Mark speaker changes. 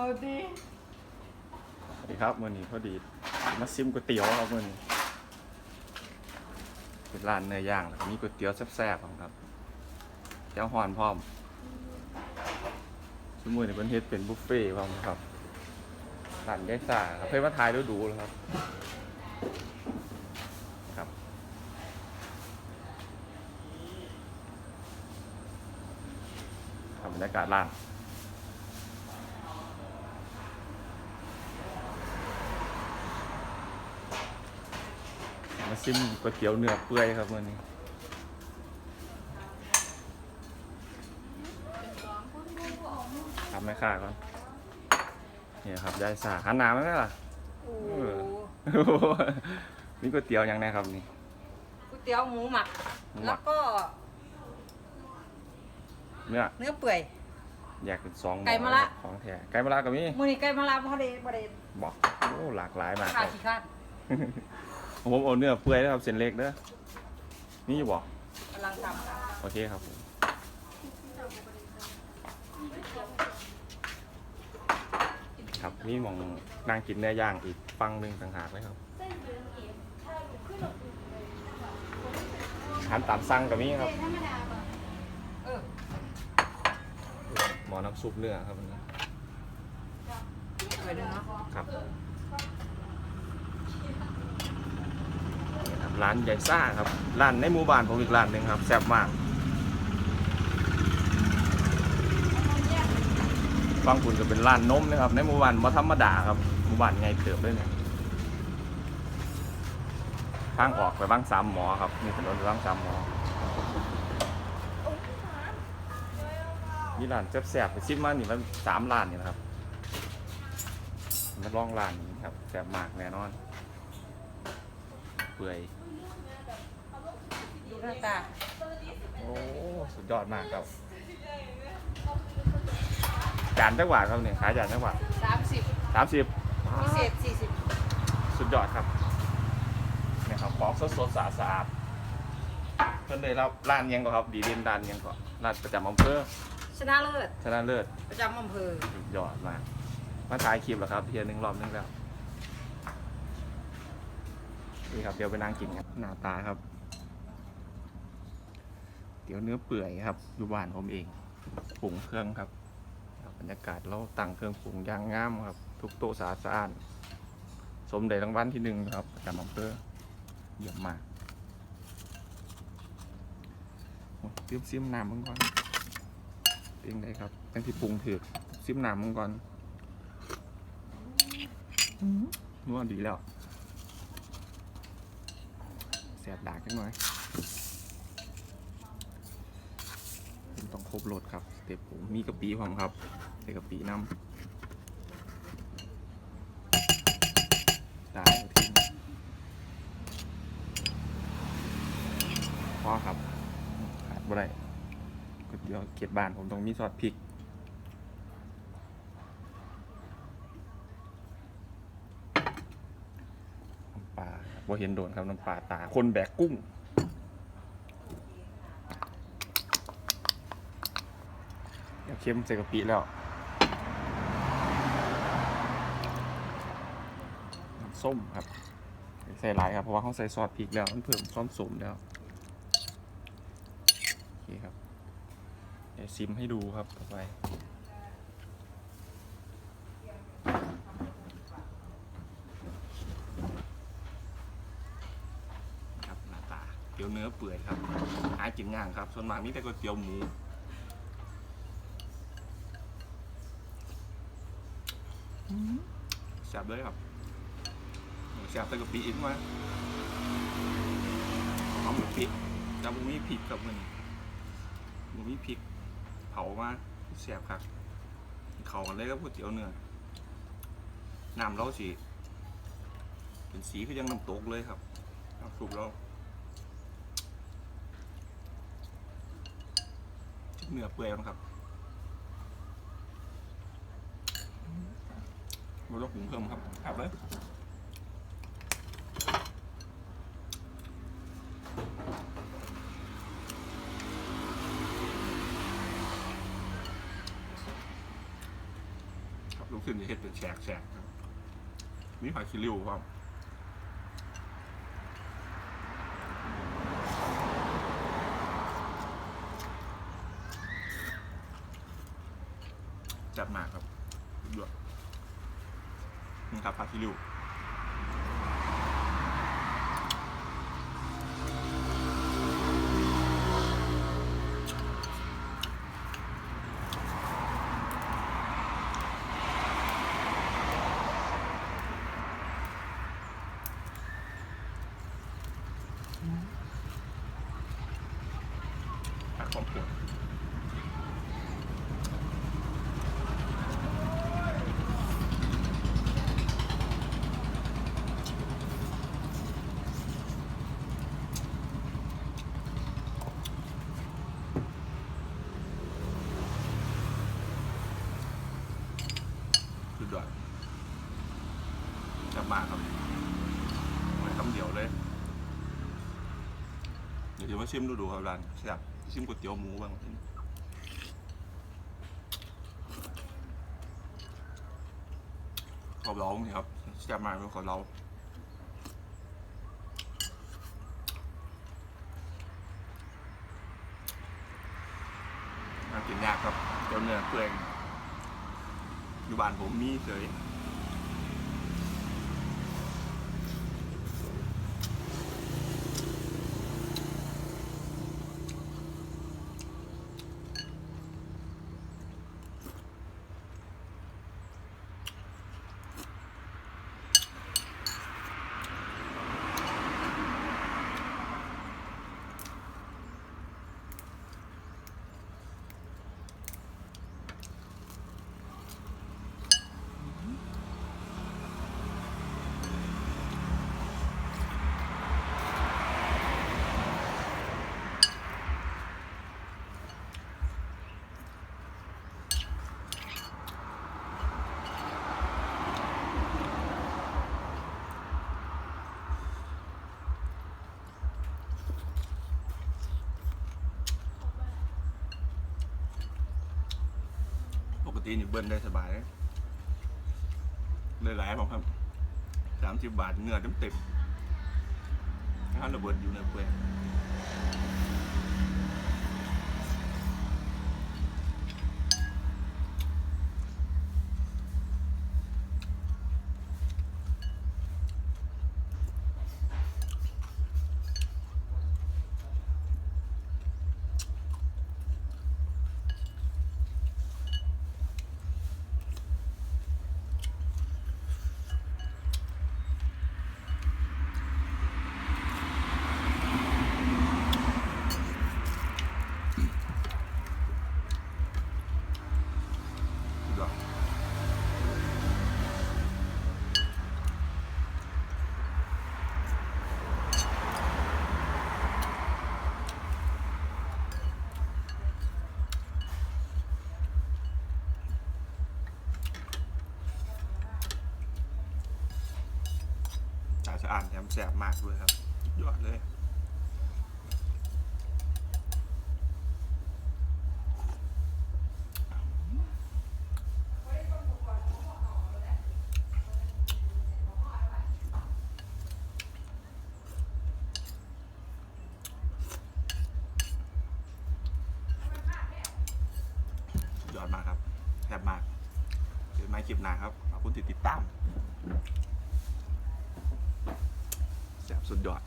Speaker 1: เอาดิ
Speaker 2: สวัสดีครับมื่อนี้พอดีมาซิมก๋วยเตี๋ยวครับมื่อนี้เป็นร้านเนื้อย่างแล้วก็มีก๋วยเตี๋ยวแซ่บๆครับเจ้าฮอนพร้อมชั่วโมงนี้เป็นเฮ็ดเป็นบุฟเฟ่ต์พร้อมครับร้านยายซ่าครับเคยมาถ่ายดูดูแล้วครับครับครับบรรยากาศร้าน ซิมก๋วยเตี๋ยวเนื้อเปื่อยครับวันนี้ทำไหมค่าก่อนนี่ครับยายสาขันหนาไหมล่ะ
Speaker 1: โอ้
Speaker 2: เออนี่ก๋วยเตี๋ยวยังไงครับนี่
Speaker 1: ก๋วยเตี๋ยวหมูหมัก
Speaker 2: หมูหมัก
Speaker 1: แล้วก็
Speaker 2: เนื้อ
Speaker 1: เนื้อเปื่อย
Speaker 2: แยกเป็นสองหอ
Speaker 1: ไก่มะระ
Speaker 2: ของแท้ไก่มะระกับมี
Speaker 1: มือนี้ไก่มาลาพอดีพอดี
Speaker 2: บอกโอ้หลากหลายมากค
Speaker 1: ขา
Speaker 2: รับ
Speaker 1: ขี้คร้าน
Speaker 2: ผมเอาเนื้อเปื่อยนะครับเส้นเล็กเด้อนี่บอกำ
Speaker 1: ลังทำค่ะ
Speaker 2: โอเคครับผมครับนี่มองนั่งกินเนื้อย่างอีกฟังหนึ่งต่างหากเลยครับอาหารตามสั่งกับนี้ครับ
Speaker 1: เออ
Speaker 2: หมอน้ำซุปเนื้อครับอันนี้
Speaker 1: เปื่อยด้วยเนาะ
Speaker 2: ครับนี่ค ร้านใหญ่ซ่าครับร้านในหมู่บ้านผมอีกร้านหนึ่งครับแซ่บมากฟังคุณก็เป็นร้านนมนะครับ ในหมู่บ้านมาธรรมดาครับหมู่บ้านไงเติบเลยเนี่ยทางออกไปบ้างสามหมอครับมีถนนไปบ้างสามหมอมีร้านแซ่บๆไปซิมมานี่มันสามร้านนี่นะครับมาลองร้านนี้ครับแซ่บมากแน่นอน ปื่อย
Speaker 1: ดูหน้าตา
Speaker 2: โอ้สุดยอดมากครับจานจังหวัดครับเนี่ยขายจานจังหวัด
Speaker 1: สามสิบ
Speaker 2: สามสิบ
Speaker 1: พิเศษสี่สิบ
Speaker 2: สุดยอดครับเนี่ยครับของสดสดๆสะอาดสะอาดเพิ่นเลยรับร้านยังก็ครับ ดีเด่นร้านยังก็ร้านประจำอำเภอ
Speaker 1: ชนะเลิศ
Speaker 2: ชนะเลิศ
Speaker 1: ประจำอำเภอ
Speaker 2: สุดยอดมากมาถ่ายคลิปแล้วครับเทียหนึ่งรอบนึงแล้ว นี่ครับเดี๋ยวไปนั่งกินกันหน้าตาครับ เดี๋ยวเนื้อเปื่อยครับอยู่บ้านผมเองปรุงเครื่องครับครับบรรยากาศเราตั้งเครื่องปรุงอย่างงามครับ ทุกโต๊ะสะอาดสะอ้านสมเด็จรางวัลที่หนึ่งครับประจำอำเภอเยี่ยมมากโอ้ยเตรียมซิมน้ำมึงก่อนเองได้ครับตั้งที่ปรุงถือซิมน้ำมึงก่อนนวดดีแล้ว แสบดากจังหน่อยผมต้องครบรสครับสเต็ปผมมีกะปิผมครับใส่กะปิน้ำได้ทิ้งพอครับขาดบ่ได้ก๋วยเตี๋ยวเกียรติบ้านผมต้องมีซอสพริกน้ำปลาเห็นโดนครับน้ำปลาตา คนแบกกุ้ง เดี๋ยวเค็มใส่กะปิแล้ว ส้มครับ ใส่หลายครับ เพราะว่าเขาใส่ซอสพริกแล้ว มันเพิ่มความสมแล้ว โอเคครับ เดี๋ยวซิมให้ดูครับต่อไป ครับหน้า ตาเตี๋ยวเนื้อเปื่อยครับ หากินง่ายครับ ส่วนมากนี่แต่ก๋วยเตี๋ยวหมูแซ่บเลยครับแซ่บใส่กะปิอีกมาหอมกะปิจะบุมีพริกกับมันบุมีพริก เผามาแซ่บครับเขากันเลยกับก๋วยเตี๋ยวเนื้อน้ำเราสิเป็นสีคือยังน้ำตกเลยครับน้ำซุปเรา เนื้อเปื่อยนะครับเราต้องปรุงเพิ่มครับครับเลยครับดูกขึ้นจะเห็ดเป็นแฉกแฉกครับมีผักคิริวครับ จัดมาครับด้วยนี่ครับผักคิริว สุดยอดจะมาครับไม่คำเดียวเลย เดี๋ยวมาชิมดูดูครับร้านแซ่บชิมก๋วยเตี๋ยวหมูบ้างขอบร้องนี่ครับแซ่บมากเลยขอบเราน่ากินยากครับเดี๋ยวเนื้อเปื่อย อยู่บ้านผมมีเฉย ปกตินี่เบิ้ลได้สบายเลยหลายผมครับสามสิบบาทเนื้อเต็มเต็มๆถ้าระเบิดอยู่ในเปลือย สะอาดแถมแสบมากด้วยครับยอดเลยยอดมากครับแซ่บมากเดี๋ยวม่คลิปหน้าครับ ขอบคุณที่ติดตาม สุดยอด